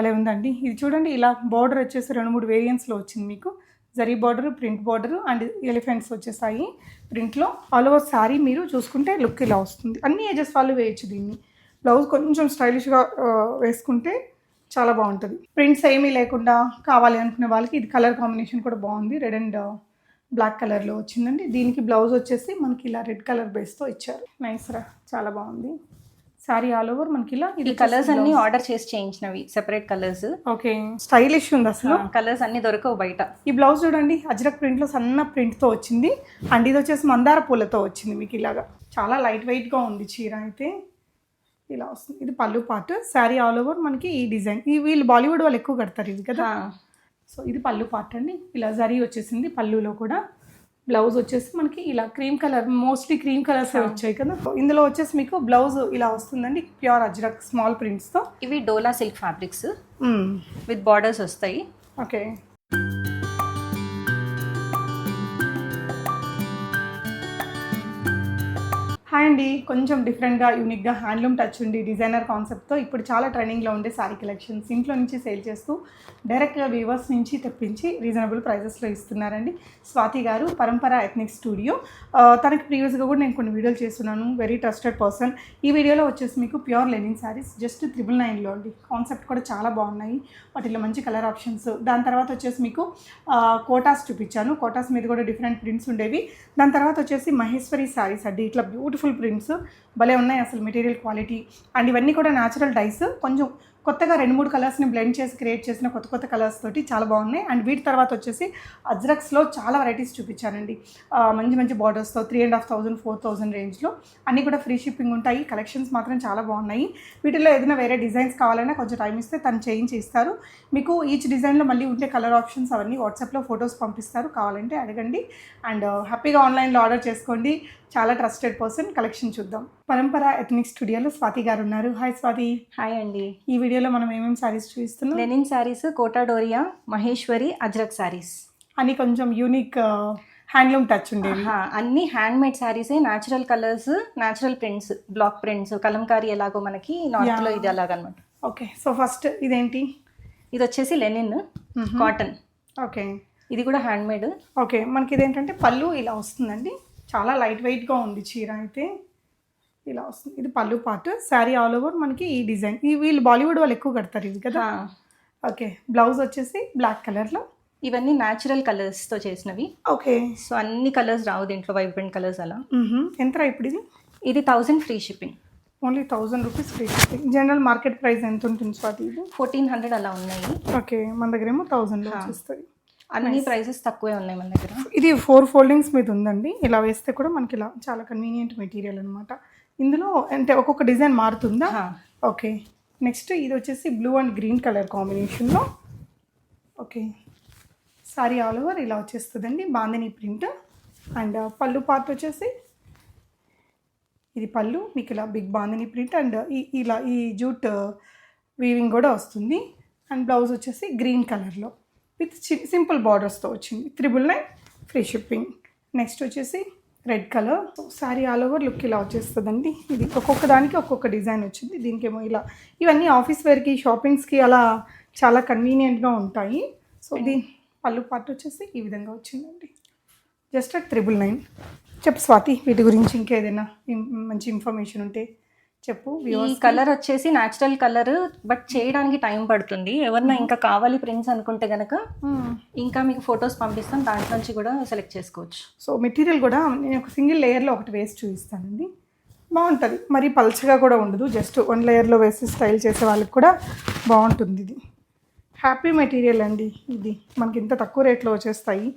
భలే ఉందండి. ఇది చూడండి ఇలా బార్డర్ వచ్చేసి రెండు మూడు వేరియంట్స్లో వచ్చింది మీకు. Zari border print border and elephants వచ్చేసాయి. ప్రింట్లో ఆల్ ఓవర్ శారీ మీరు చూసుకుంటే లుక్ ఇలా వస్తుంది. అన్ని ఏజెస్ వాళ్ళు వేయచ్చు దీన్ని. బ్లౌజ్ కొంచెం స్టైలిష్గా వేసుకుంటే చాలా బాగుంటుంది. ప్రింట్స్ ఏమీ లేకుండా కావాలి అనుకునే వాళ్ళకి ఇది కలర్ కాంబినేషన్ కూడా బాగుంది. రెడ్ అండ్ బ్లాక్ కలర్లో వచ్చిందండి. దీనికి బ్లౌజ్ వచ్చేసి మనకి ఇలా రెడ్ కలర్ బేస్తో ఇచ్చారు. నైస్ రా చాలా బాగుంది. శారీ ఆల్ ఓవర్ మనకి ఇలా ఈ కలర్స్ అన్ని ఆర్డర్ చేసి చేయించినవి సెపరేట్ కలర్స్ ఓకే స్టైలిష్ ఉంది అసలు. కలర్స్ అన్ని దొరకవు బయట. ఈ బ్లౌజ్ చూడండి అజ్రక్ ప్రింట్లో సన్న ప్రింట్తో వచ్చింది. అండ్ ఇది వచ్చేసి మందార పూలతో వచ్చింది మీకు ఇలాగా. చాలా లైట్ వెయిట్గా ఉంది చీర అయితే. ఇలా వస్తుంది. ఇది పళ్ళు పార్ట్ శారీ ఆల్ ఓవర్ మనకి ఈ డిజైన్ ఈ వీళ్ళు బాలీవుడ్ వాళ్ళు ఎక్కువ కడతారు ఇది కదా. సో ఇది పళ్ళు పార్ట్ అండి ఇలా జరీ వచ్చేసింది పళ్ళులో కూడా. బ్లౌజ్ వచ్చేసి మనకి ఇలా cream colour mostly cream colours వచ్చాయి కదా. ఇందులో వచ్చేసి మీకు బ్లౌజ్ ఇలా వస్తుందండి ప్యూర్ అజ్రక్ స్మాల్ ప్రింట్స్తో. ఇవి Dola silk fabrics with borders వస్తాయి. ఓకే. హాయ్ అండి కొంచెం డిఫరెంట్గా యూనిక్గా హ్యాండ్లూమ్ టచ్ ఉండి డిజైనర్ కాన్సెప్ట్తో ఇప్పుడు చాలా ట్రెండింగ్లో ఉండే శారీ కలెక్షన్స్ ఇంట్లో నుంచి సేల్ చేస్తూ డైరెక్ట్గా వీవర్స్ నుంచి తెప్పించి రీజనబుల్ ప్రైజెస్లో ఇస్తున్నారండి. స్వాతి గారు పరంపర ఎథ్నిక్ స్టూడియో తనకి ప్రీవియస్గా కూడా నేను కొన్ని వీడియోలు చేస్తున్నాను. వెరీ ట్రస్టెడ్ పర్సన్ ఈ వీడియోలో వచ్చేసి మీకు pure linen sarees just triple నైన్లో అండి. కాన్సెప్ట్ కూడా చాలా బాగున్నాయి. వాటిలో మంచి కలర్ ఆప్షన్స్ దాని తర్వాత వచ్చేసి మీకు కోటాస్ చూపించాను. కోటాస్ మీద కూడా డిఫరెంట్ ప్రింట్స్ ఉండేవి. దాని తర్వాత వచ్చేసి మహేశ్వరి శారీస్ అండి. ఇట్లా బ్యూటిఫుల్ ప్రింట్స్ భలే ఉన్నాయి అసలు మెటీరియల్ క్వాలిటీ అండ్ ఇవన్నీ కూడా న్యాచురల్ డైస్ కొంచెం కొత్తగా రెండు మూడు కలర్స్ని బ్లెండ్ చేసి క్రియేట్ చేసిన కొత్త కొత్త కలర్స్ తోటి చాలా బాగున్నాయి. అండ్ వీటి తర్వాత వచ్చేసి అజ్రక్స్లో చాలా వెరైటీస్ చూపించానండి. మంచి మంచి బార్డర్స్తో three and half thousand four thousand రేంజ్లో అన్నీ కూడా ఫ్రీ షిప్పింగ్ ఉంటాయి. కలెక్షన్స్ మాత్రం చాలా బాగున్నాయి. వీటిలో ఏదైనా వేరే డిజైన్స్ కావాలన్నా కొంచెం టైం ఇస్తే తను చేయించి ఇస్తారు మీకు ఈచ్ డిజైన్లో మళ్ళీ ఉండే కలర్ ఆప్షన్స్ అవన్నీ వాట్సాప్లో ఫొటోస్ పంపిస్తారు. కావాలంటే అడగండి. అండ్ హ్యాపీగా ఆన్లైన్లో ఆర్డర్ చేసుకోండి. చాలా ట్రస్టెడ్ పర్సన్ కలెక్షన్ చూద్దాం. పరంపర ఎథనిక్ స్టూడియోలో స్వాతి గారు ఉన్నారు. హాయ్ స్వాతి. హాయ్ అండి. ఈ వీడియోలో మనం ఏమేమి సారీస్ చూపిస్తున్నాం? Linen sarees Kota Doria Maheshwari Ajrak sarees అని కొంచెం యూనిక్ హ్యాండ్లూమ్ టచ్ ఉండేవి అన్ని hand made శారీసే natural colours natural prints block prints Kalamkari ఎలాగో మనకి నార్త్లో ఇది అలాగనమాట. ఓకే సో ఫస్ట్ ఇదేంటి? ఇది వచ్చేసి లెనిన్ కాటన్ ఓకే ఇది కూడా హ్యాండ్ మేడ్ ఓకే మనకి ఇదేంటంటే పళ్ళు ఇలా వస్తుందండి. చాలా లైట్ వెయిట్గా ఉంది చీర అయితే. ఇలా వస్తుంది. ఇది పళ్ళు పార్ట్ శారీ ఆల్ ఓవర్ మనకి ఈ డిజైన్. ఈ వీళ్ళు బాలీవుడ్ వాళ్ళు ఎక్కువ కడతారు ఇది కదా? ఓకే. బ్లౌజ్ వచ్చేసి బ్లాక్ కలర్లో ఇవన్నీ న్యాచురల్ కలర్స్తో చేసినవి. ఓకే. సో అన్ని కలర్స్ రావు దీంట్లో వైబ్రెంట్ కలర్స్ అలా. ఎంతరా ఇప్పుడు ఇది? ఇది thousand free shipping only thousand rupees free shipping general market price ఎంత ఉంటుంది స్వాతి ఇది? ఫోర్టీన్ హండ్రెడ్ అలా ఉన్నాయి. ఓకే. మన దగ్గర ఏమో థౌజండ్లో వచ్చేస్తుంది. అన్ని ప్రైసెస్ తక్కువే ఉన్నాయి మన దగ్గర. ఇది ఫోర్ ఫోల్డింగ్స్ మీద ఉందండి. ఇలా వేస్తే కూడా మనకి ఇలా చాలా కన్వీనియంట్ మెటీరియల్ అనమాట ఇందులో అంటే ఒక్కొక్క డిజైన్ మారుతుందా. ఓకే. నెక్స్ట్ ఇది వచ్చేసి బ్లూ అండ్ గ్రీన్ కలర్ కాంబినేషన్లో ఓకే. సారీ ఆల్ ఓవర్ ఇలా వచ్చేస్తుందండి. బాందిని ప్రింట్ అండ్ పళ్ళు పార్ట్ వచ్చేసి ఇది పళ్ళు మీకు ఇలా బిగ్ బాందిని ప్రింట్ అండ్ ఈ ఇలా ఈ జూట్ వీవింగ్ కూడా వస్తుంది. అండ్ బ్లౌజ్ వచ్చేసి గ్రీన్ కలర్లో విత్ సింపుల్ బార్డర్స్తో వచ్చింది. Triple nine free shipping. Next వచ్చేసి red colour. Saree all over look ఇలా వచ్చేస్తుందండి. ఇది ఒక్కొక్క దానికి ఒక్కొక్క డిజైన్ వచ్చింది. దీనికేమో ఇలా ఇవన్నీ ఆఫీస్ వేర్కి షాపింగ్స్కి అలా చాలా కన్వీనియంట్గా ఉంటాయి. సో దీని పళ్ళు పార్ట్ వచ్చేసి ఈ విధంగా వచ్చిందండి. Just triple nine. చెప్పు స్వాతి వీటి గురించి ఇంకేదైనా మంచి ఇన్ఫర్మేషన్ ఉంటే చెప్పు ఈ కలర్ వచ్చేసి న్యాచురల్ కలర్ బట్ చేయడానికి టైం పడుతుంది. ఎవరన్నా ఇంకా కావాలి ప్రింట్స్ అనుకుంటే గనక ఇంకా మీకు ఫొటోస్ పంపిస్తాం. దాంట్లో నుంచి కూడా సెలెక్ట్ చేసుకోవచ్చు. సో మెటీరియల్ కూడా నేను ఒక సింగిల్ లేయర్లో ఒకటి వేసి చూపిస్తానండి. బాగుంటుంది. మరి పల్చగా కూడా ఉండదు. జస్ట్ వన్ లేయర్లో వేసి స్టైల్ చేసే వాళ్ళకి కూడా బాగుంటుంది ఇది. హ్యాపీ మెటీరియల్ అండి ఇది. మనకి ఇంత తక్కువ రేట్లో వచ్చేస్తాయి.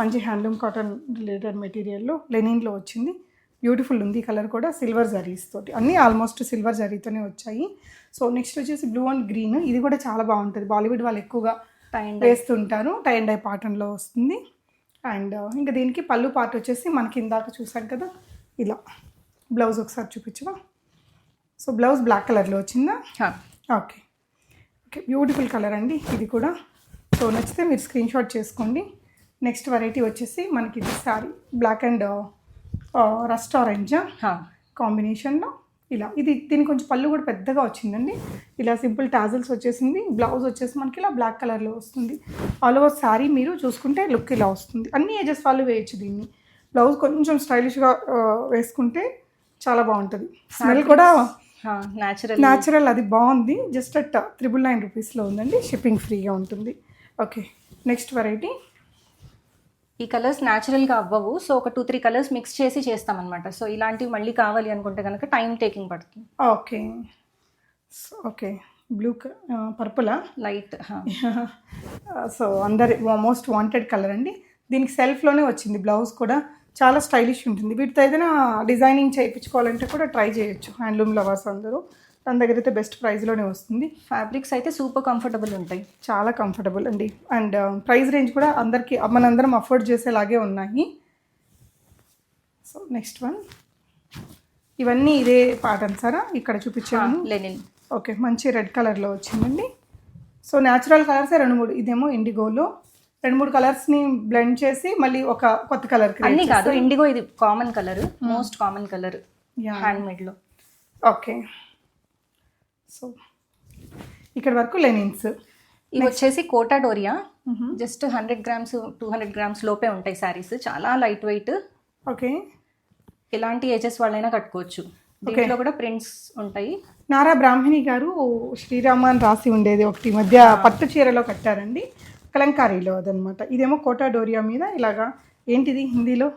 మంచి హ్యాండ్లూమ్ కాటన్ రిలేటెడ్ మెటీరియల్లో లెనిన్లో వచ్చింది. బ్యూటిఫుల్ ఉంది కలర్ కూడా సిల్వర్ జరీస్ తోటి. అన్నీ ఆల్మోస్ట్ సిల్వర్ జరీతోనే వచ్చాయి. సో నెక్స్ట్ వచ్చేసి బ్లూ అండ్ గ్రీన్ ఇది కూడా చాలా బాగుంటుంది. బాలీవుడ్ వాళ్ళు ఎక్కువగా వేస్తుంటారు. టై అండ్ డై పాటన్లో వస్తుంది. అండ్ ఇంకా దీనికి పళ్ళు పార్ట్ వచ్చేసి మనకి ఇందాక చూసాం కదా ఇలా. బ్లౌజ్ ఒకసారి చూపించవా? సో బ్లౌజ్ బ్లాక్ కలర్లో వచ్చిందా? ఓకే ఓకే బ్యూటిఫుల్ కలర్ అండి ఇది కూడా. సో నచ్చితే మీరు స్క్రీన్ షాట్ చేసుకోండి. నెక్స్ట్ వెరైటీ వచ్చేసి మనకి ఇది saree black and rust orange కాంబినేషన్లో ఇలా. ఇది దీనికి కొంచెం పళ్ళు కూడా పెద్దగా వచ్చిందండి. ఇలా సింపుల్ టాజల్స్ వచ్చేసింది. బ్లౌజ్ వచ్చేసి మనకి ఇలా బ్లాక్ కలర్లో వస్తుంది. ఆల్ ఓవర్ శారీ మీరు చూసుకుంటే లుక్ ఇలా వస్తుంది. అన్ని ఏజెస్ వాళ్ళు వేయచ్చు దీన్ని. బ్లౌజ్ కొంచెం స్టైలిష్గా వేసుకుంటే చాలా బాగుంటుంది. స్మెల్ కూడా న్యాచురల్ న్యాచురల్ అది బాగుంది. జస్ట్ అట్ త్రిబుల్ నైన్ రూపీస్లో ఉందండి. షిప్పింగ్ ఫ్రీగా ఉంటుంది. ఓకే. Next variety. ఈ కలర్స్ న్యాచురల్గా అవ్వవు. సో ఒక టూ త్రీ కలర్స్ మిక్స్ చేసి చేస్తామన్నమాట. సో ఇలాంటివి మళ్ళీ కావాలి అనుకుంటే కనుక టైం టేకింగ్ పడుతుంది. ఓకే. ఓకే. బ్లూ పర్పులా లైట్ సో అందరి మోస్ట్ వాంటెడ్ కలర్ అండి. దీనికి సెల్ఫ్లోనే వచ్చింది బ్లౌజ్ కూడా. చాలా స్టైలిష్ ఉంటుంది. వీటితో ఏదైనా డిజైనింగ్ చేయించుకోవాలంటే కూడా ట్రై చేయొచ్చు. హ్యాండ్లూమ్ లవర్స్ అందరూ. తన దగ్గర అయితే బెస్ట్ ప్రైస్లోనే వస్తుంది. ఫ్యాబ్రిక్స్ అయితే సూపర్ కంఫర్టబుల్ ఉంటాయి. చాలా కంఫర్టబుల్ అండి. అండ్ ప్రైస్ రేంజ్ కూడా అందరికీ మనందరం అఫోర్డ్ చేసేలాగే ఉన్నాయి. సో నెక్స్ట్ వన్ ఇవన్నీ ఇదే ప్యాటర్న్ సారా? ఇక్కడ చూపించాను. లెనిన్ ఓకే మంచి రెడ్ కలర్లో వచ్చిందండి. సో న్యాచురల్ కలర్సే రెండు మూడు ఇదేమో ఇండిగోలో రెండు మూడు కలర్స్ని బ్లెండ్ చేసి మళ్ళీ ఒక కొత్త కలర్ అన్ని కాదు ఇండిగో ఇది common colour most common colour. Hand మేడ్లో. Okay so ఇక్కడ వరకు లెనిన్స్. ఇవి వచ్చేసి Kota Doria. Just hundred grams two hundred grams లోపే ఉంటాయి శారీస్. చాలా లైట్ వెయిట్. ఓకే. ఎలాంటి ఏజెస్ వాళ్ళైనా కట్టుకోవచ్చు. దీంట్లో కూడా ప్రింట్స్ ఉంటాయి. నారా బ్రాహ్మణి గారు శ్రీరామ అని రాసి ఉండేది ఒకటి. మధ్య పట్టు చీరలో కట్టారండి. కలంకారీలో అదనమాట. ఇదేమో కోటా డోరియా మీద ఇలాగా. ఏంటిది? హిందీలో?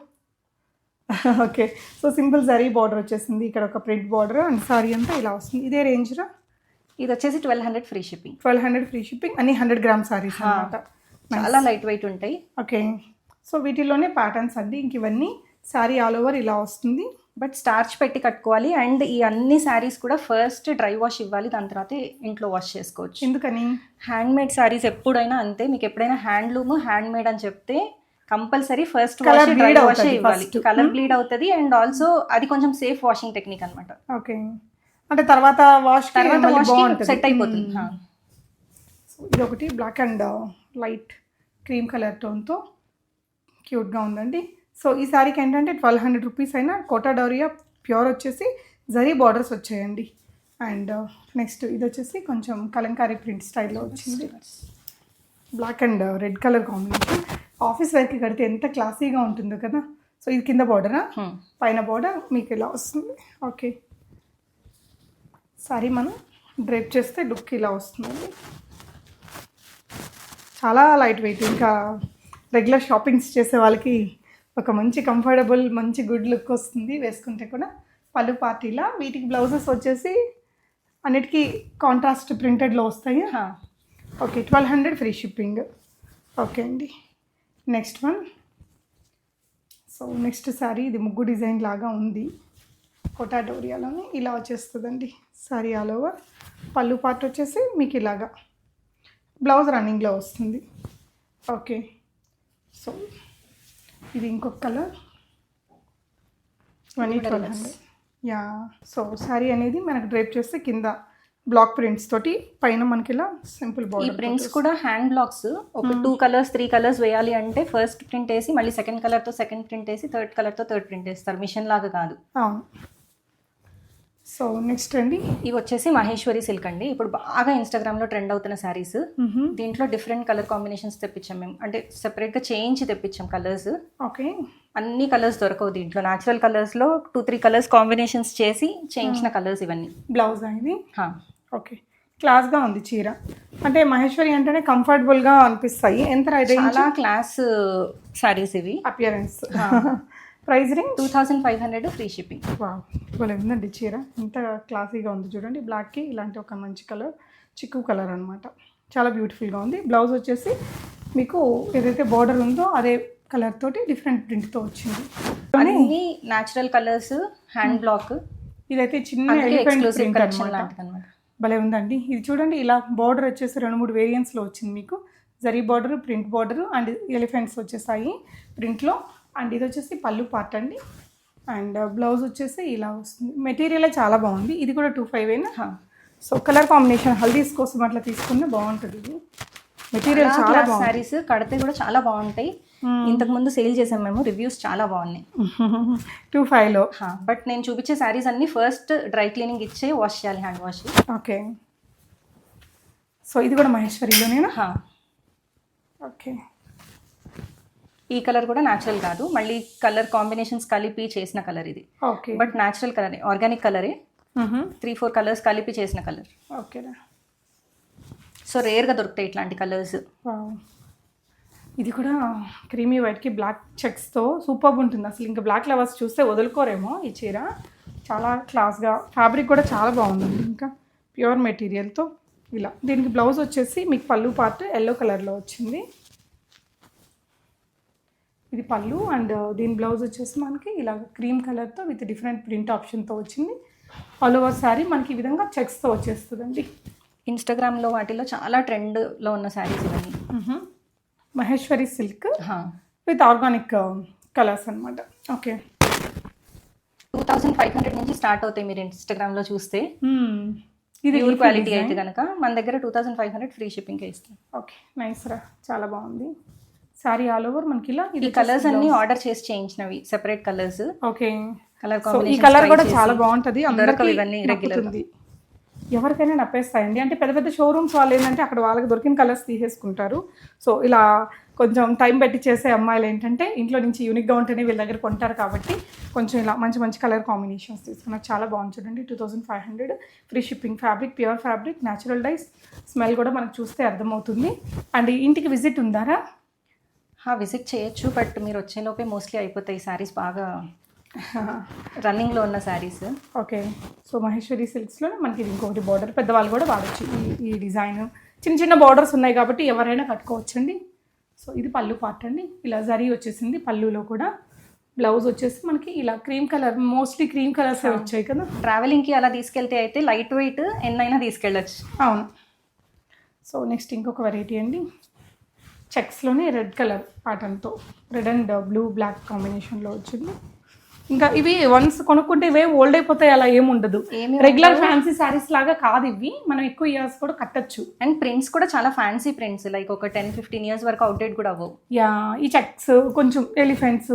Okay. So simple zari border వచ్చేసింది. ఇక్కడ ఒక ప్రింట్ బార్డర్ అండ్ సారీ అంతా ఇలా వస్తుంది. ఇదే రేంజ్లో ఇది వచ్చేసి twelve hundred free shipping. Twelve hundred free shipping అన్ని హండ్రెడ్ గ్రామ్ సారీస్ అనమాట చాలా లైట్ వెయిట్ ఉంటాయి. ఓకే. సో వీటిలోనే ప్యాటర్న్స్ అండి. ఇంక ఇవన్నీ శారీ ఆల్ ఓవర్ ఇలా వస్తుంది. బట్ స్టార్చ్ పెట్టి కట్టుకోవాలి. అండ్ ఈ అన్ని శారీస్ కూడా ఫస్ట్ డ్రై వాష్ ఇవ్వాలి. దాని తర్వాత ఇంట్లో వాష్ చేసుకోవచ్చు. ఎందుకని? హ్యాండ్ మేడ్ శారీస్ ఎప్పుడైనా అంతే. మీకు ఎప్పుడైనా హ్యాండ్లూమ్ హ్యాండ్ మేడ్ అని చెప్తే compulsory first wash dry wash ఇవ్వాలి. కలర్ బ్లీడ్ అవుతుంది. అండ్ ఆల్సో అది కొంచెం సేఫ్ వాషింగ్ టెక్నిక్ అనమాట ఓకే. అంటే తర్వాత వాష్ తర్వాత బాగుంటుంది. సెట్ అయిపోతుంది. ఇది ఒకటి black and light cream colour టోన్తో క్యూట్గా ఉందండి. సో ఈ శారీకి ఏంటంటే ట్వెల్వ్ హండ్రెడ్ రూపీస్ అయినా కోటా డోరియా ప్యూర్ వచ్చేసి జరీ బార్డర్స్ వచ్చాయండి. అండ్ నెక్స్ట్ ఇది వచ్చేసి కొంచెం కలంకారీ ప్రింట్ స్టైల్లో వచ్చింది. Black and red colour combination office వేర్కి కడితే ఎంత క్లాసీగా ఉంటుందో కదా. సో ఇది కింద బార్డరా. పైన బోర్డర్ మీకు ఇలా వస్తుంది. ఓకే సారీ మనం డ్రేప్ చేస్తే లుక్ ఇలా వస్తుందండి చాలా లైట్ వెయిట్ ఇంకా రెగ్యులర్ షాపింగ్స్ చేసే వాళ్ళకి ఒక మంచి కంఫర్టబుల్ మంచి గుడ్ లుక్ వస్తుంది. వేసుకుంటే కూడా పళ్ళు పార్టీలా. వీటికి బ్లౌజెస్ వచ్చేసి అన్నిటికీ కాంట్రాస్ట్ ప్రింటెడ్లో వస్తాయి. Okay twelve hundred free shipping okay అండి. Next one so next saree ఇది ముగ్గు డిజైన్ లాగా ఉంది. కోటా డోరియాలోని ఇలా వచ్చేస్తుందండి. Saree all over. పళ్ళు పార్ట్ వచ్చేసి మీకు ఇలాగా. బ్లౌజ్ రన్నింగ్లో వస్తుంది. ఓకే. సో ఇది ఇంకొక కలర్. ఇవన్నీ twelve hundred yeah so saree అనేది మనకు డ్రైప్ చేస్తే కింద బ్లాక్ ప్రింట్స్ తోటి పైన మనకి ఇలా సింపుల్ ఈ ప్రింట్స్ కూడా హ్యాండ్ బ్లాక్స్. ఒక టూ కలర్స్ త్రీ కలర్స్ వేయాలి అంటే ఫస్ట్ ప్రింట్ వేసి మళ్ళీ సెకండ్ కలర్తో సెకండ్ ప్రింట్ వేసి థర్డ్ కలర్తో థర్డ్ ప్రింట్ వేస్తారు. మిషన్ లాగా కాదు. అవును. సో నెక్స్ట్ అండి. ఇవి వచ్చేసి మహేశ్వరి సిల్క్ అండి. ఇప్పుడు బాగా ఇన్స్టాగ్రామ్లో ట్రెండ్ అవుతున్న శారీస్ దీంట్లో డిఫరెంట్ కలర్ కాంబినేషన్స్ తెప్పించాం మేము. అంటే సెపరేట్గా చేయించి తెప్పించాం కలర్స్ ఓకే. అన్ని కలర్స్ దొరకవు దీంట్లో. న్యాచురల్ కలర్స్లో టూ త్రీ కలర్స్ కాంబినేషన్స్ చేసి చేయించిన కలర్స్ ఇవన్నీ. బ్లౌజ్ హా. ఓకే. క్లాస్గా ఉంది చీర. అంటే మహేశ్వరి అంటేనే కంఫర్టబుల్గా అనిపిస్తాయి. ఎంత చాలా క్లాస్ శారీస్ ఇవి. Appearance price range two thousand five hundred free shipping. Wow భలే ఉందండి చీర. ఎంత క్లాసీగా ఉంది చూడండి. బ్లాక్కి ఇలాంటి ఒక మంచి కలర్ చిక్కు కలర్ అనమాట చాలా బ్యూటిఫుల్గా ఉంది. బ్లౌజ్ వచ్చేసి మీకు ఏదైతే బార్డర్ ఉందో అదే కలర్ తోటి డిఫరెంట్ ప్రింట్తో వచ్చింది. అన్ని న్యాచురల్ కలర్స్ హ్యాండ్ బ్లాక్ ఇదైతే చిన్న ఎలిఫెంట్ ప్రింట్ అనమాట భలే ఉందండి. ఇది చూడండి ఇలా బార్డర్ వచ్చేసి రెండు మూడు వేరియంట్స్లో వచ్చింది మీకు. Zari border print border and elephants వచ్చేసాయి. ప్రింట్లో అండ్ ఇది వచ్చేసి పళ్ళు పార్ట్ అండి. అండ్ బ్లౌజ్ వచ్చేసి ఇలా వస్తుంది. మెటీరియల్ చాలా బాగుంది. ఇది కూడా టూ ఫైవ్ అయినా సో కలర్ కాంబినేషన్ హల్దీస్ కోసం అట్లా తీసుకుంటే బాగుంటుంది ఇది. మెటీరియల్ చాలా శారీస్ కడితే కూడా చాలా బాగుంటాయి. ఇంతకు ముందు సేల్ చేసాం మేము. రివ్యూస్ చాలా బాగున్నాయి. టూ ఫైవ్లో బట్ నేను చూపించే శారీస్ అన్ని ఫస్ట్ డ్రై క్లీనింగ్ ఇచ్చే వాష్ చేయాలి హ్యాండ్ వాష్ ఓకే సో ఇది కూడా మహేశ్వరిలోనేనా? ఓకే ఈ కలర్ కూడా న్యాచురల్ కాదు. మళ్ళీ కలర్ కాంబినేషన్స్ కలిపి చేసిన కలర్ ఇది. Okay. But natural colour organic కలరే. త్రీ ఫోర్ కలర్స్ కలిపి చేసిన కలర్. ఓకేనా సో రేర్గా దొరుకుతాయి ఇట్లాంటి కలర్స్. ఇది కూడా క్రీమీ వైట్కి బ్లాక్ చెక్స్తో సూపర్బ్ ఉంటుంది. అసలు ఇంకా బ్లాక్ లవర్స్ చూస్తే వదులుకోరేమో ఈ చీర. చాలా క్లాస్గా ఫ్యాబ్రిక్ కూడా చాలా బాగుందండి ఇంకా ప్యూర్ మెటీరియల్తో ఇలా. దీనికి బ్లౌజ్ వచ్చేసి మీకు పళ్ళు పార్ట్ ఎల్లో కలర్లో వచ్చింది. ఇది పళ్ళు అండ్ దీని బ్లౌజ్ వచ్చేసి మనకి ఇలా క్రీమ్ కలర్తో విత్ డిఫరెంట్ ప్రింట్ ఆప్షన్తో వచ్చింది. ఆల్ ఓవర్ శారీ మనకి ఈ విధంగా చెక్స్తో వచ్చేస్తుందండి. ఇన్స్టాగ్రామ్లో వాటిలో చాలా ట్రెండ్లో ఉన్న శారీస్ ఇవన్నీ. Maheshwari silk. With organic colours అనమాట okay two thousand five hundred నుంచి స్టార్ట్ అవుతాయి మీరు ఇన్స్టాగ్రామ్లో చూస్తే. ఇది ప్యూర్ క్వాలిటీ అయితే కనుక మన దగ్గర two thousand five hundred free షిప్పింగ్కే ఇస్తాం. ఓకే నైస్ రా. చాలా బాగుంది. సారీ ఆల్ ఓవర్ మనకి ఇలా ఈ కలర్స్ అన్ని ఆర్డర్ చేసి చేయించినవి సెపరేట్ కలర్స్ ఓకే కలర్ ఈ కలర్ కూడా చాలా బాగుంటది. అందరికీ ఇవన్నీ. నప్పుతుంది. ఎవరికైనా నప్పేస్తాయండి. అంటే పెద్ద పెద్ద షోరూమ్స్ వాళ్ళు ఏంటంటే అక్కడ వాళ్ళకి దొరికిన కలర్స్ తీసేసుకుంటారు. సో ఇలా కొంచెం టైం పెట్టి చేసే అమ్మాయిలు ఏంటంటే ఇంట్లో నుంచి యూనిక్గా ఉంటేనే వీళ్ళ దగ్గర కొంటారు కాబట్టి కొంచెం ఇలా మంచి మంచి కలర్ కాంబినేషన్స్ తీసుకున్నారు చాలా బాగుంది చూడండి. Two thousand five hundred free shipping fabric pure fabric natural dyes smell కూడా మనకు చూస్తే అర్థమవుతుంది. అండ్ ఇంటికి విజిట్ ఉందారా? విజిట్ చేయొచ్చు బట్ మీరు వచ్చేలోపే మోస్ట్లీ అయిపోతాయి శారీస్ బాగా రన్నింగ్లో ఉన్న శారీస్ ఓకే. సో మహేశ్వరి సిల్క్స్లో మనకి ఇది ఇంకొకటి బార్డర్ పెద్దవాళ్ళు కూడా వాడచ్చు. ఈ ఈ డిజైన్ చిన్న చిన్న బార్డర్స్ ఉన్నాయి కాబట్టి ఎవరైనా కట్టుకోవచ్చండి. సో ఇది పళ్ళు పార్ట్ అండి. ఇలా జరీ వచ్చేసింది పళ్ళులో కూడా. బ్లౌజ్ వచ్చేసి మనకి ఇలా cream colour mostly cream colours వచ్చాయి కదా. ట్రావెలింగ్కి అలా తీసుకెళ్తే అయితే లైట్ వెయిట్ ఎన్నైనా తీసుకెళ్ళచ్చు. అవును. సో నెక్స్ట్ ఇంకొక వెరైటీ అండి. చెక్స్లోనే రెడ్ కలర్ ప్యాటర్న్తో. రెడ్ అండ్ బ్లూ బ్లాక్ కాంబినేషన్లో వచ్చింది. ఇంకా ఇవి వన్స్ కొనుక్కుంటే ఇవే ఓల్డ్ అయిపోతాయి అలా ఏముండదు ఏమీ రెగ్యులర్ ఫ్యాన్సీ శారీస్ లాగా కాదు ఇవి. మనం ఎక్కువ ఇయర్స్ కూడా కట్టచ్చు. అండ్ ప్రింట్స్ కూడా చాలా ఫ్యాన్సీ ప్రింట్స్ లైక్ ఒక టెన్ ఫిఫ్టీన్ ఇయర్స్ వరకు అవుట్డేట్ కూడా అవ్వవు. యా ఈ చెక్స్ కొంచెం ఎలిఫెంట్స్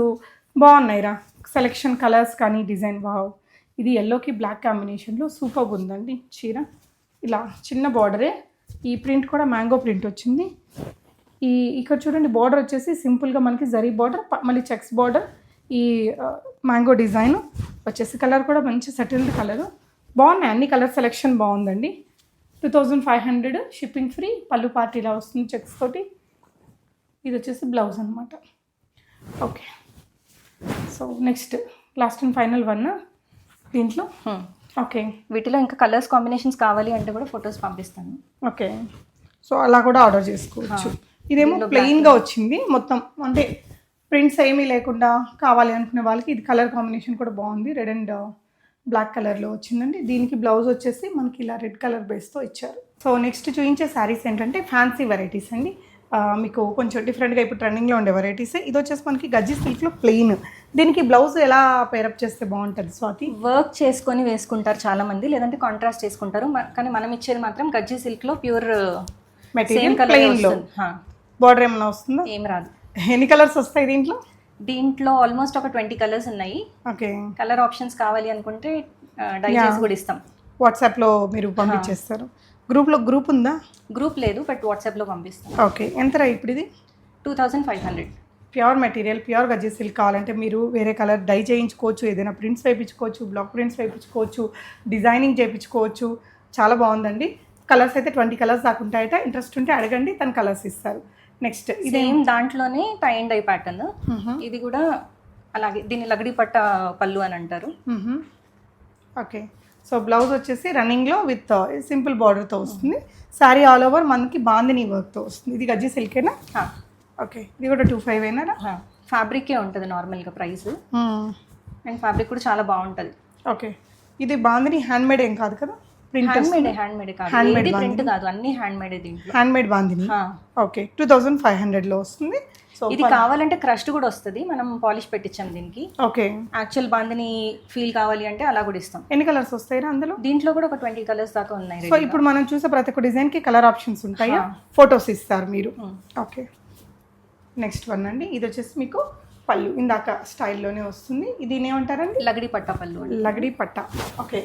బాగున్నాయి రా. సెలెక్షన్ కలర్స్ కానీ డిజైన్ వావ్ ఇది ఎల్లోకి బ్లాక్ కాంబినేషన్లో సూపర్ ఉందండి. చీర. ఇలా చిన్న బార్డరే ఈ ప్రింట్ కూడా మ్యాంగో ప్రింట్ వచ్చింది. ఈ ఇక్కడ చూడండి బార్డర్ వచ్చేసి సింపుల్గా మనకి జరీ బార్డర్ మళ్ళీ చెక్స్ బార్డర్ ఈ మ్యాంగో డిజైన్ వచ్చేసి కలర్ కూడా మంచి సెటిల్డ్ కలర్ బాగున్నాయి అన్ని కలర్ సెలెక్షన్ బాగుందండి. Two thousand five hundred shipping free పళ్ళు పార్టీ ఇలా వస్తుంది చెక్స్ తోటి. ఇది వచ్చేసి బ్లౌజ్ అనమాట okay so next last and final one దీంట్లో? Hmm. ఓకే వీటిలో ఇంకా కలర్స్ కాంబినేషన్స్ కావాలి అంటే కూడా ఫొటోస్ పంపిస్తాను. ఓకే సో అలా కూడా ఆర్డర్ చేసుకోవచ్చు. ఇదేమో ప్లెయిన్గా వచ్చింది. మొత్తం అంటే ప్రింట్స్ ఏమీ లేకుండా కావాలి అనుకునే వాళ్ళకి ఇది కలర్ కాంబినేషన్ కూడా బాగుంది. రెడ్ అండ్ బ్లాక్ కలర్లో వచ్చిందండి. దీనికి బ్లౌజ్ వచ్చేసి మనకి ఇలా రెడ్ కలర్ బేస్తో ఇచ్చారు. సో నెక్స్ట్ చూపించే శారీస్ ఏంటంటే ఫ్యాన్సీ వెరైటీస్ అండి. మీకు కొంచెం డిఫరెంట్గా ఇప్పుడు ట్రెండింగ్లో ఉండే వెరైటీస్ ఇది వచ్చేసి మనకి గజ్జి సిల్క్లో ప్లెయిన్ దీనికి బ్లౌజ్ ఎలా పేరప్ చేస్తే బాగుంటుంది స్వాతి? వర్క్ చేసుకొని వేసుకుంటారు చాలా మంది లేదంటే కాంట్రాస్ట్ చేసుకుంటారు. కానీ మనం ఇచ్చేది మాత్రం గజ్జి సిల్క్లో ప్యూర్ మెటీరియల్ ప్లెయిన్లో బార్డర్ ఏమైనా వస్తుందా? ఏం రాదు. ఎన్ని కలర్స్ వస్తాయి దీంట్లో? దీంట్లో ఆల్మోస్ట్ ఒక ట్వంటీ కలర్స్ ఉన్నాయి. ఓకే. కలర్ ఆప్షన్స్ కావాలి అనుకుంటే డై చేసి కూడా ఇస్తాం. వాట్సాప్లో మీరు పంపించేస్తారు. గ్రూప్లో గ్రూప్ ఉందా? గ్రూప్ లేదు బట్ వాట్సాప్లో పంపిస్తాం. ఓకే. ఎంతరా ఇప్పుడు ఇది? Two thousand five hundred. Pure material pure Gajji silk కావాలంటే మీరు వేరే కలర్ డై చేయించుకోవచ్చు ఏదైనా ప్రింట్స్ వేయించుకోవచ్చు బ్లాక్ ప్రింట్స్ వేయించుకోవచ్చు డిజైనింగ్ చేయించుకోవచ్చు. చాలా బాగుందండి. కలర్స్ అయితే ట్వంటీ కలర్స్ దాకా ఉంటాయట. ఇంట్రెస్ట్ ఉంటే అడగండి తన కలర్స్ ఇస్తారు. నెక్స్ట్ ఇది సేమ్ దాంట్లోనే టై అండ్ డై ప్యాటర్న్ ఇది కూడా అలాగే దీన్ని లగడి పట్ట పళ్ళు అని అంటారు. ఓకే. సో బ్లౌజ్ వచ్చేసి రన్నింగ్లో విత్ సింపుల్ బార్డర్తో వస్తుంది. శారీ ఆల్ ఓవర్ మనకి బాందిని వర్క్తో వస్తుంది. ఇది గజ్జి సిల్కేనా ఓకే. ఇది కూడా టూ ఫైవ్ అయినారా ఫ్యాబ్రికే ఉంటుంది నార్మల్గా ప్రైస్ అండ్ ఫ్యాబ్రిక్ కూడా చాలా బాగుంటుంది. ఓకే. ఇది బాందిని హ్యాండ్మేడ్ ఏం కాదు కదా? Print hand made hand made కాదు ప్రింట్ అన్ని హ్యాండ్ మేడ్ దీంట్లో hand made bandhani. Okay two thousand five హండ్రెడ్లో వస్తుంది. సో ఇది కావాలంటే క్రష్డ్ కూడా వస్తుంది. మనం పాలిష్ పెట్టించాం దీనికి. ఓకే యాక్చువల్ బాందిని ఫీల్ కావాలి అంటే అలా కూడా ఇస్తాం. ఎన్ని కలర్స్ వస్తాయి అందులో? దీంట్లో కూడా ఒక ట్వంటీ కలర్స్ దాకా ఉన్నాయి సో ఇప్పుడు మనం చూసే ప్రతి ఒక్క డిజైన్కి కలర్ ఆప్షన్స్ ఉంటాయా. ఫొటోస్ ఇస్తారు మీరు. ఓకే నెక్స్ట్ వన్ అండి. ఇది వచ్చేసి మీకు పళ్ళు. ఇందాక స్టైల్లోనే వస్తుంది. ఇది ఏమంటారండి? లగడి పట్ట పళ్ళు. లగడి పట్ట. ఓకే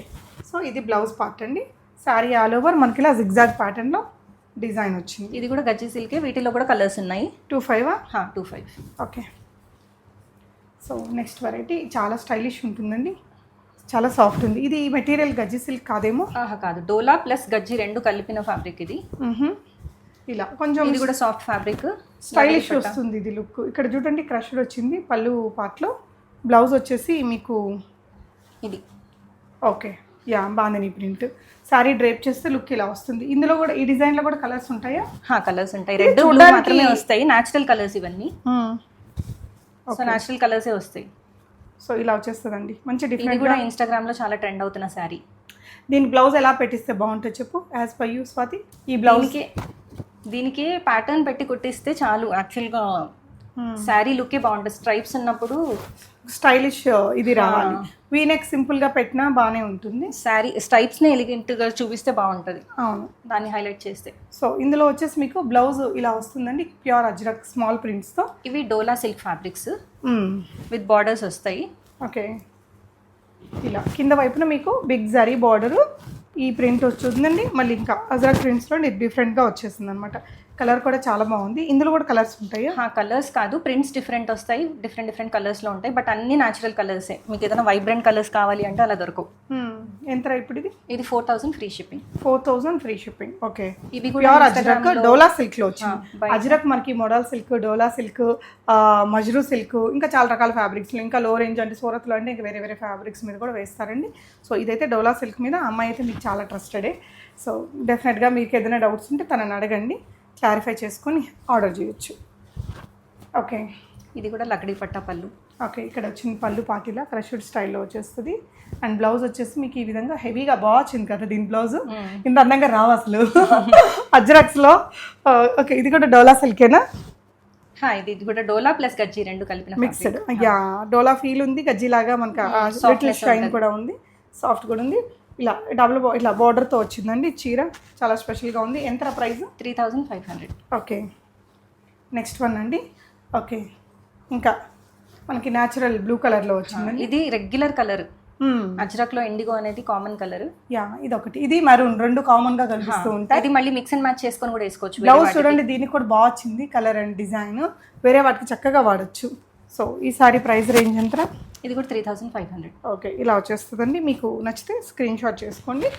సో ఇది బ్లౌజ్ పార్ట్ అండి. శారీ ఆల్ ఓవర్ మనకి ఇలా జిగ్జాగ్ ప్యాటర్న్లో డిజైన్ వచ్చింది. ఇది కూడా గజ్జి సిల్కే వీటిలో కూడా కలర్స్ ఉన్నాయి. Two five two five okay. So next variety చాలా స్టైలిష్ ఉంటుందండి. చాలా సాఫ్ట్ ఉంది. ఇది మెటీరియల్ గజ్జి సిల్క్ కాదేమో? ఆహా కాదు. డోలా ప్లస్ గజ్జి రెండు కలిపిన ఫ్యాబ్రిక్ ఇది. ఇలా కొంచెం ఇది కూడా సాఫ్ట్ ఫ్యాబ్రిక్ స్టైలిష్ వస్తుంది ఇది లుక్ ఇక్కడ చూడండి క్రష్డ్ వచ్చింది. పళ్ళు పార్ట్లో బ్లౌజ్ వచ్చేసి మీకు ఇది. ఓకే. యా బాగుంది ప్రింట్. శారీ డ్రేప్ చేస్తే లుక్ ఇలా వస్తుంది. ఇందులో కూడా ఈ డిజైన్లో కూడా కలర్స్ ఉంటాయా? కలర్స్ ఉంటాయి. రెడ్ బ్లూ మాత్రమే వస్తాయి. న్యాచురల్ కలర్స్ ఇవన్నీ. సో ఓకే న్యాచురల్ కలర్సే వస్తాయి. సో ఇలా వచ్చేస్తుందండి. మంచి డిఫరెంట్ కూడా ఇన్స్టాగ్రామ్లో చాలా ట్రెండ్ అవుతున్న శారీ దీని బ్లౌజ్ ఎలా పెట్టిస్తే బాగుంటుంది చెప్పు? As per you Swathi. ఈ బ్లౌజ్ దీనికి దీనికి ప్యాటర్న్ పెట్టి కుట్టిస్తే చాలు. యాక్చువల్గా శారీ లుకే బాగుంటుంది. స్ట్రైప్స్ ఉన్నప్పుడు స్టైలిష్ ఇది రావాలి. వీనెక్ సింపుల్గా పెట్టినా బాగానే ఉంటుంది. శారీ స్ట్రైప్స్ని ఎలిగెంట్గా చూపిస్తే బాగుంటుంది. అవును. దాన్ని హైలైట్ చేస్తే. సో ఇందులో వచ్చేసి మీకు బ్లౌజ్ ఇలా వస్తుందండి. ప్యూర్ అజ్రక్ స్మాల్ ప్రింట్స్తో ఇవి Dola silk fabrics with borders వస్తాయి. ఓకే ఇలా. కింద వైపున మీకు బిగ్ జరీ బార్డరు ఈ ప్రింట్ వచ్చిందండి మళ్ళీ ఇంకా అజ్రక్ ప్రింట్స్లో డిఫరెంట్గా వచ్చేసింది అనమాట కలర్ కూడా చాలా బాగుంది. ఇందులో కూడా కలర్స్ ఉంటాయా? కలర్స్ కాదు. ప్రింట్స్ డిఫరెంట్ వస్తాయి. డిఫరెంట్ డిఫరెంట్ కలర్స్లో ఉంటాయి. బట్ అన్ని న్యాచురల్ కలర్సే. మీకు ఏదైనా వైబ్రెంట్ కలర్స్ కావాలి అంటే అలా దొరకవు. ఎంత ఇప్పుడు ఇది? ఇది four thousand free shipping. Four thousand free shipping. Okay. ఇవి ప్యూర్ అజ్రక్ డోలా సిల్క్లో వచ్చింది. అజ్రక్ మనకి model silk Dola silk మజ్రూ silk ఇంకా చాలా రకాల ఫ్యాబ్రిక్స్ ఇంకా లో రేంజ్ అంటే సూరత్లో అంటే ఇంకా వేరే వేరే ఫ్యాబ్రిక్స్ మీద కూడా వేస్తారండి. సో ఇదైతే డోలా సిల్క్ మీద. అమ్మాయి అయితే మీకు చాలా ట్రస్టెడే సో డెఫినెట్గా మీకు ఏదైనా డౌట్స్ ఉంటే తనని అడగండి. క్లారిఫై చేసుకొని ఆర్డర్ చేయొచ్చు. ఓకే ఇది కూడా లకడీ పట్టా పళ్ళు. ఓకే ఇక్కడ వచ్చిన పళ్ళు పాటిలా క్రష్డ్ స్టైల్లో వచ్చేస్తుంది. అండ్ బ్లౌజ్ వచ్చేసి మీకు ఈ విధంగా హెవీగా బాగా వచ్చింది కదా దీని బ్లౌజ్ ఇంత అందంగా రావు అసలు. అజ్రక్స్లో ఓకే ఇది కూడా డోలా సిల్కేనా? ఇది ఇది కూడా డోలా ప్లస్ గజ్జి రెండు కలిపిన మిక్స్డ్ యా డోలా ఫీల్ ఉంది గజ్జిలాగా మనకి లిటిల్ softness షైన్ కూడా ఉంది. సాఫ్ట్ కూడా ఉంది. ఇలా డబుల్ ఇట్లా బార్డర్తో వచ్చిందండి చీర. చాలా స్పెషల్గా ఉంది. ఎంత price three thousand five hundred. Okay. Next one అండి. ఓకే. ఇంకా మనకి న్యాచురల్ బ్లూ కలర్లో వచ్చిందండి. ఇది రెగ్యులర్ కలర్ మ్మ్. అజ్రక్లో ఇండిగో అనేది కామన్ కలర్ యా ఇది ఒకటి ఇది మరూన్ రెండు కామన్గా కనిపిస్తూ ఉంటాయి. ఇది మళ్ళీ మిక్స్ అండ్ మ్యాచ్ చేసుకొని కూడా వేసుకోవచ్చు బ్లౌజ్. చూడండి దీనికి కూడా బాగా వచ్చింది కలర్ అండ్ డిజైన్ వేరే వాటికి చక్కగా వాడచ్చు. సో ఈ సారీ ప్రైస్ రేంజ్ ఎంత ఇది కూడా three thousand five hundred. Okay ఇలా వచ్చేస్తుందండి. మీకు నచ్చితే స్క్రీన్ షాట్ చేసుకోండి.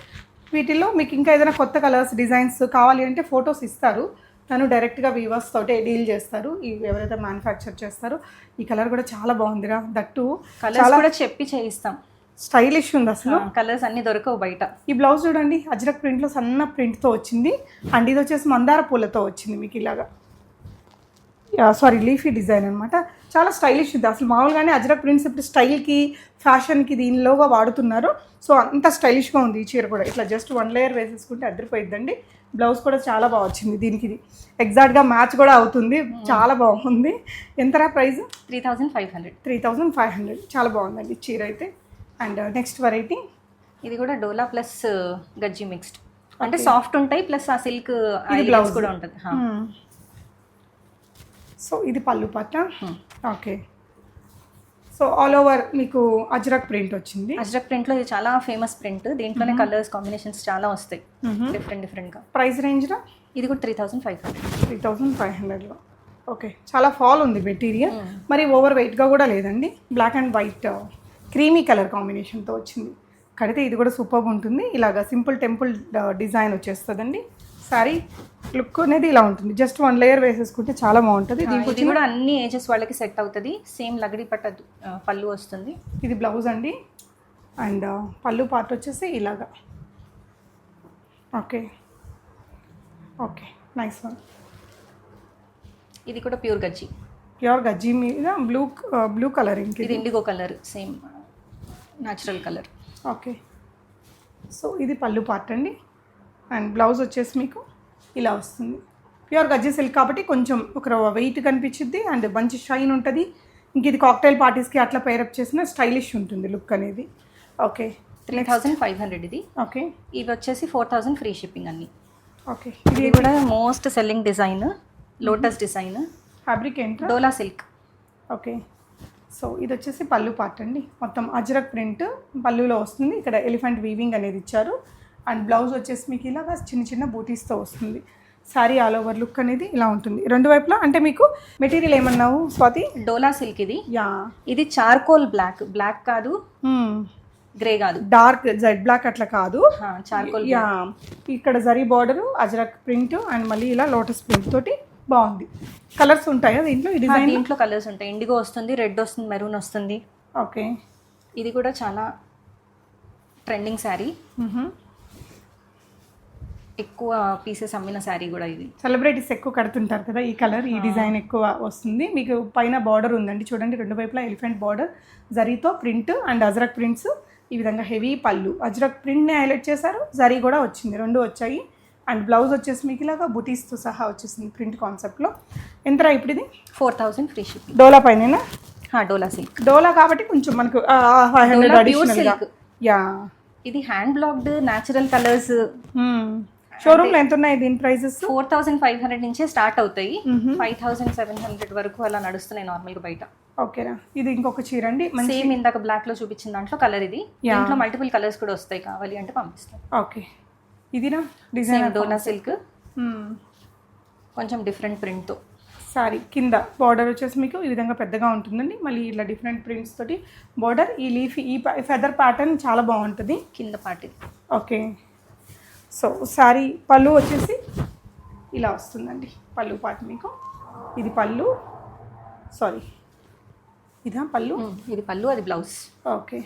వీటిల్లో మీకు ఇంకా ఏదైనా కొత్త కలర్స్ డిజైన్స్ కావాలి అంటే ఫొటోస్ ఇస్తారు. తను డైరెక్ట్గా వీవర్స్ తోటే డీల్ చేస్తారు. ఈ ఎవరైతే మ్యానుఫ్యాక్చర్ చేస్తారో ఈ కలర్ కూడా చాలా బాగుందిరా. దట్టు కలర్స్ కూడా చెప్పి చేయిస్తాం. స్టైలిష్ ఉంది అసలు. కలర్స్ అన్ని దొరకవు బయట. ఈ బ్లౌజ్ చూడండి అజ్రక్ ప్రింట్లో సన్న ప్రింట్తో వచ్చింది. అండ్ ఇది వచ్చేసి మందార పూలతో వచ్చింది మీకు ఇలాగా. సారీ లీఫీ డిజైన్ అనమాట చాలా స్టైలిష్ ఉంది అసలు మామూలుగానే అజ్రక్ ప్రింట్స్ ఇప్పుడు స్టైల్కి ఫ్యాషన్కి దీనిలోగా వాడుతున్నారు. సో అంత స్టైలిష్గా ఉంది ఈ చీర కూడా. ఇట్లా జస్ట్ వన్ లేయర్ వేసేసుకుంటే అదిరిపోయిద్దండి. బ్లౌజ్ కూడా చాలా బాగా వచ్చింది దీనికి ఇది. ఎగ్జాక్ట్గా మ్యాచ్ కూడా అవుతుంది. చాలా బాగుంది. ఎంతరా price? Three thousand five hundred. Three thousand five hundred. చాలా బాగుందండి చీర అయితే. అండ్ నెక్స్ట్ వెరైటీ ఇది కూడా డోలా ప్లస్ గజ్జి మిక్స్డ్ అంటే సాఫ్ట్ ఉంటాయి ప్లస్ ఆ సిల్క్. బ్లౌజ్ కూడా ఉంటుంది. సో ఇది పళ్ళు పట్ట. ఓకే. సో ఆల్ ఓవర్ మీకు అజ్రక్ ప్రింట్ వచ్చింది. అజ్రక్ ప్రింట్లో ఇది చాలా ఫేమస్ ప్రింట్ దీంట్లోనే కలర్స్ కాంబినేషన్స్ చాలా వస్తాయి. డిఫరెంట్ డిఫరెంట్గా. ప్రైస్ రేంజ్లో ఇది కూడా three thousand five hundred three thousand five హండ్రెడ్లో ఓకే. చాలా ఫాల్ ఉంది మెటీరియల్ మరి ఓవర్ వెయిట్గా కూడా లేదండి. Black and white creamy colour కాంబినేషన్తో వచ్చింది. కడితే ఇది కూడా సూపర్ ఉంటుంది. ఇలాగా సింపుల్ టెంపుల్ డిజైన్ వచ్చేస్తుందండి. సారీ లుక్ అనేది ఇలా ఉంటుంది. జస్ట్ వన్ లేయర్ వేసేసుకుంటే చాలా బాగుంటుంది. దీనికి కూడా అన్ని ఏజెస్ వాళ్ళకి సెట్ అవుతుంది. సేమ్ లగడి పట్ట పళ్ళు వస్తుంది. ఇది బ్లౌజ్ అండి. అండ్ పళ్ళు పార్ట్ వచ్చేసి ఇలాగా. ఓకే ఓకే నైస్ వన్ ఇది కూడా ప్యూర్ గజ్జి. ప్యూర్ గజ్జి మీద బ్లూ బ్లూ కలర్ ఇంక ఇది indigo colour same natural colour okay so ఇది పళ్ళు పార్ట్ అండి. అండ్ బ్లౌజ్ వచ్చేసి మీకు ఇలా వస్తుంది. ప్యూర్ గజ్జి సిల్క్ కాబట్టి కొంచెం ఒక వెయిట్ కనిపించింది అండ్ మంచి షైన్ ఉంటుంది. ఇంక ఇది కాక్టైల్ పార్టీస్కి అట్లా పేరప్ చేసిన స్టైలిష్ ఉంటుంది లుక్ అనేది. Okay three thousand five hundred ఇది. ఓకే ఇవి వచ్చేసి ఫోర్ థౌజండ్ ఫ్రీ షిప్పింగ్ అన్ని. ఓకే ఇది ఇది కూడా most selling design lotus design fabric ఏంటి? డోలా సిల్క్ ఓకే సో ఇది వచ్చేసి పళ్ళు పార్ట్ అండి. మొత్తం అజ్రక్ ప్రింట్ పళ్ళులో వస్తుంది. ఇక్కడ ఎలిఫెంట్ వీవింగ్ అనేది ఇచ్చారు. అండ్ బ్లౌజ్ వచ్చేసి మీకు ఇలాగా చిన్న చిన్న బూటీస్తో వస్తుంది. సారీ ఆల్ ఓవర్ లుక్ అనేది ఇలా ఉంటుంది. రెండు వైపులా అంటే మీకు మెటీరియల్ ఏమన్నావు స్వాతి? డోలా సిల్క్ ఇది. యా ఇది చార్కోల్ బ్లాక్ బ్లాక్ కాదు గ్రే కాదు. డార్క్ జెడ్ బ్లాక్ అట్లా కాదు. చార్కోల్ యా ఇక్కడ zari border Ajrakh print and మళ్ళీ ఇలా లోటస్ ప్రింట్ తోటి బాగుంది. కలర్స్ ఉంటాయా దీంట్లో డిజైన్ దీంట్లో కలర్స్ ఉంటాయి. ఇండిగో వస్తుంది రెడ్ వస్తుంది మెరూన్ వస్తుంది. ఓకే ఇది కూడా చాలా ట్రెండింగ్ శారీ ఎక్కువ పీసెస్ అమ్మిన శారీ కూడా ఇది. సెలబ్రిటీస్ ఎక్కువ కడుతుంటారు కదా ఈ కలర్ ఈ డిజైన్ ఎక్కువ వస్తుంది. మీకు పైన బార్డర్ ఉందండి చూడండి రెండు వైపులా ఎలిఫెంట్ బార్డర్ జరీతో ప్రింట్ అండ్ అజ్రక్ ప్రింట్స్ ఈ విధంగా హెవీ పళ్ళు. అజ్రక్ ప్రింట్ని హైలైట్ చేశారు జరీ కూడా వచ్చింది రెండు వచ్చాయి. అండ్ బ్లౌజ్ వచ్చేసి మీకు ఇలాగా బుటీస్తో సహా వచ్చేసింది ప్రింట్ కాన్సెప్ట్లో ఎంతరా ఇప్పుడు ఇది four thousand free shipping Dola పైన డోలా సిల్క్ డోలా కాబట్టి కొంచెం మనకు ఫైవ్ హండ్రెడ్ యా. ఇది హ్యాండ్ బ్లాక్డ్ న్యాచురల్ కలర్స్ షోరూమ్లో ఎంత ఉన్నాయి దీని prices four thousand five hundred నుంచే స్టార్ట్ అవుతాయి. ఫైవ్ థౌసండ్ సెవెన్ హండ్రెడ్ వరకు అలా నడుస్తున్నాయి నార్మల్గా బయట. ఓకేనా ఇది ఇంకొక చీర అండి. సేమ్ ఇందాక బ్లాక్లో చూపించిన దాంట్లో కలర్ ఇది. దీంట్లో మల్టిపుల్ కలర్స్ కూడా వస్తాయి కావాలి అంటే పంపిస్తాం. ఓకే. ఇదినా? డిజైన్ డోలా సిల్క్ కొంచెం డిఫరెంట్ ప్రింట్తో. సారీ కింద బార్డర్ వచ్చేసి మీకు ఈ విధంగా పెద్దగా ఉంటుందండి. మళ్ళీ ఇలా డిఫరెంట్ ప్రింట్స్ తోటి బార్డర్ ఈ లీఫ్ ఈ ఫెదర్ ప్యాటర్న్ చాలా బాగుంటుంది. కింద పార్టీ ఓకే. సో సారీ పళ్ళు వచ్చేసి ఇలా వస్తుందండి. పళ్ళు పాట మీకు. ఇది పళ్ళు. సారీ ఇదా పళ్ళు? ఇది పళ్ళు అది బ్లౌజ్ ఓకే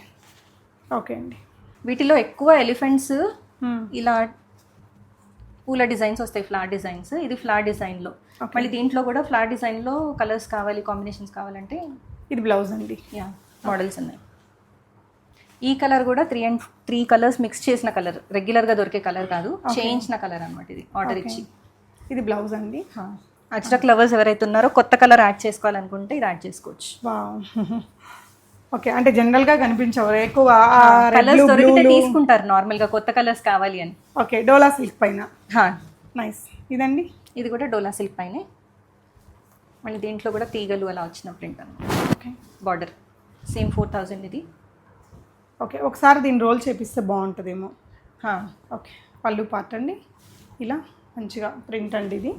ఓకే అండి. వీటిలో ఎక్కువ ఎలిఫెంట్స్. ఇలా పూల డిజైన్స్ వస్తాయి ఫ్లాట్ డిజైన్స్. ఇది ఫ్లాట్ డిజైన్లో. మళ్ళీ దీంట్లో కూడా ఫ్లాట్ డిజైన్లో కలర్స్ కావాలి కాంబినేషన్స్ కావాలంటే ఇది బ్లౌజ్ అండి. యా మోడల్స్ ఉన్నాయి. ఈ కలర్ కూడా three and three colours mix చేసిన కలర్. రెగ్యులర్గా దొరికే కలర్ కాదు. చేయించిన కలర్ అన్నమాట ఇది ఆర్డర్ ఇచ్చి. ఇది బ్లౌజ్ అండి? అజ్రక్ లవర్స్ ఎవరైతే ఉన్నారో కొత్త కలర్ యాడ్ చేసుకోవాలనుకుంటే ఇది యాడ్ చేసుకోవచ్చు. ఓకే అంటే జనరల్గా కనిపించవు. ఎక్కువ కలర్స్ దొరికితే తీసుకుంటారు నార్మల్గా కొత్త కలర్స్ కావాలి అని. ఓకే డోలా సిల్క్ పైన. నైస్ ఇదండి? ఇది కూడా డోలా సిల్క్ పైనే. మళ్ళీ దీంట్లో కూడా తీగలు అలా వచ్చిన ప్రింట్ అన్నమాట. Okay border same four thousand ఇది. ఓకే ఒకసారి దీన్ని రోల్ చేపిస్తే బాగుంటుందేమో. ఓకే. పళ్ళు పార్ట్ అండి ఇలా మంచిగా ప్రింట్ అండి ఇది.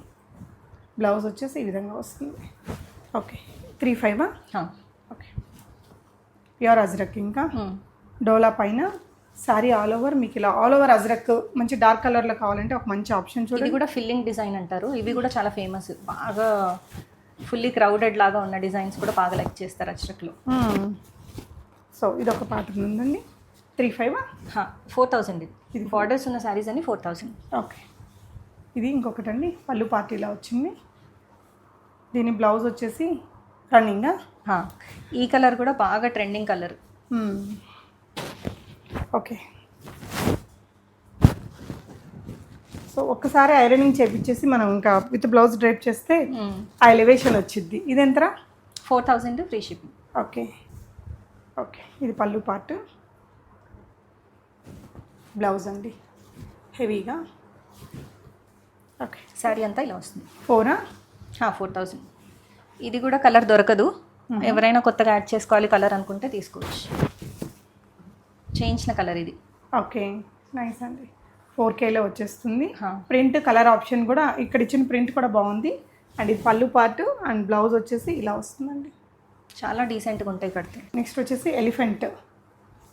బ్లౌజ్ వచ్చేసి ఈ విధంగా వస్తుంది. ఓకే త్రీ ఫైవా. ఓకే. ప్యూర్ అజ్రక్ ఇంకా. డోలా పైన. సారీ ఆల్ ఓవర్ మీకు ఇలా ఆల్ ఓవర్ అజ్రక్ మంచి డార్క్ కలర్లో కావాలంటే ఒక మంచి ఆప్షన్ ఇది చూడండి కూడా ఫిల్లింగ్ డిజైన్ అంటారు. ఇవి కూడా చాలా ఫేమస్. బాగా ఫుల్లీ క్రౌడెడ్ లాగా ఉన్న డిజైన్స్ కూడా బాగా లైక్ చేస్తారు అజ్రక్లో. సో ఇది ఒక ప్యాటర్న్ ఉందండి. త్రీ ఫైవా? ఫోర్ థౌసండ్ ఇది. ఇది బార్డర్స్ ఉన్న శారీస్ అని ఫోర్ థౌసండ్. ఓకే. ఇది ఇంకొకటి అండి పళ్ళు పార్టీలా వచ్చింది. దీని బ్లౌజ్ వచ్చేసి రన్నింగా ఈ కలర్ కూడా బాగా ట్రెండింగ్ కలర్. ఓకే. సో ఒక్కసారి ఐరనింగ్ చేపించేసి మనం ఇంకా విత్ బ్లౌజ్ డ్రైప్ చేస్తే ఆ ఎలివేషన్ వచ్చింది ఇది ఎంతరా four thousand free shipping. Okay. Okay. ఇది పళ్ళు పార్ట్ బ్లౌజ్ అండి. హెవీగా. ఓకే. శారీ అంతా ఇలా వస్తుంది. ఫోరా? Four thousand. ఇది కూడా కలర్ దొరకదు. ఎవరైనా కొత్తగా యాడ్ చేసుకోవాలి కలర్ అనుకుంటే తీసుకోవచ్చు. చేయించిన కలర్ ఇది. ఓకే. నైస్ అండి. ఫోర్ కేలో వచ్చేస్తుంది. ప్రింట్ కలర్ ఆప్షన్ కూడా ఇక్కడ ఇచ్చిన ప్రింట్ కూడా బాగుంది. అండ్ ఇది పళ్ళు పార్ట్ అండ్ బ్లౌజ్ వచ్చేసి ఇలా వస్తుందండి. చాలా డీసెంట్గా ఉంటాయి కడితే. నెక్స్ట్ వచ్చేసి ఎలిఫెంట్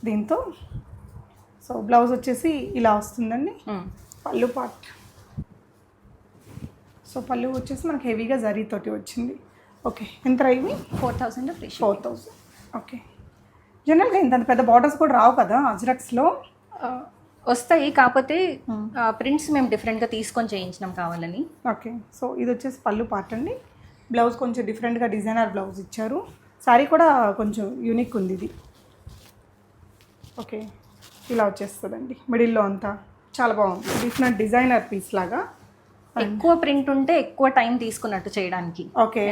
దీంతో. సో బ్లౌజ్ వచ్చేసి ఇలా వస్తుందండి. పళ్ళు పార్ట్ సో పళ్ళు వచ్చేసి మనకి హెవీగా జరీతోటి వచ్చింది. ఓకే ఎంత ఇవి? Four thousand free four thousand okay జనరల్గా ఇంత పెద్ద బార్డర్స్ కూడా రావు కదా అజ్రక్స్లో వస్తాయి కాకపోతే ప్రింట్స్ మేము డిఫరెంట్గా తీసుకొని చేయించినాం కావాలని. ఓకే సో ఇది వచ్చేసి పళ్ళు పార్ట్ అండి. బ్లౌజ్ కొంచెం డిఫరెంట్గా డిజైనర్ బ్లౌజ్ ఇచ్చారు. సారీ కూడా కొంచెం యూనిక్ ఉంది ఇది. ఓకే ఇలా వచ్చేస్తుందండి. మిడిల్లో అంతా చాలా బాగుంది. డిఫరెంట్ డిజైనర్ పీస్ లాగా. ఎక్కువ ప్రింట్ ఉంటే ఎక్కువ టైం తీసుకున్నట్టు చేయడానికి. ఓకే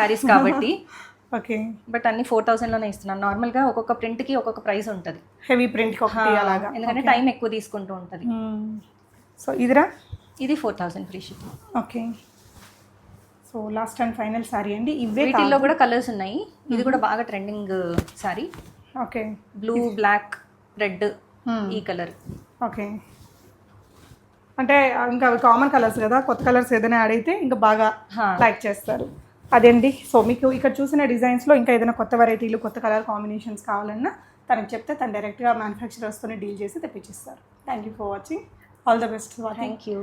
శారీస్ కాబట్టి. ఓకే బట్ అన్ని ఫోర్ థౌసండ్లోనే ఇస్తున్నాను. నార్మల్గా ఒక్కొక్క ప్రింట్కి ఒక్కొక్క ప్రైస్ ఉంటుంది. హెవీ ప్రింట్ అలాగా. ఎందుకంటే టైం ఎక్కువ తీసుకుంటూ ఉంటుంది. సో ఇదిరా? ఇది four thousand free shipping okay so last and final sari అండి. ఇవే వీటిల్లో కూడా కలర్స్ ఉన్నాయి. ఇది కూడా బాగా trending sari okay. Blue black red ఈ కలర్ ఓకే. అంటే ఇంకా అవి కామన్ కలర్స్ కదా. కొత్త కలర్స్ ఏదైనా యాడ్ అయితే ఇంకా బాగా. లైక్ చేస్తారు. అదేండి సో మీకు ఇక్కడ చూసిన డిజైన్స్లో ఇంకా ఏదైనా కొత్త వెరైటీలు కొత్త కలర్ కాంబినేషన్స్ కావాలన్నా తనకి చెప్తే తను డైరెక్ట్గా మ్యానుఫ్యాక్చరర్స్తోనే డీల్ చేసి తెప్పించిస్తారు. Thank you for watching all the best thank you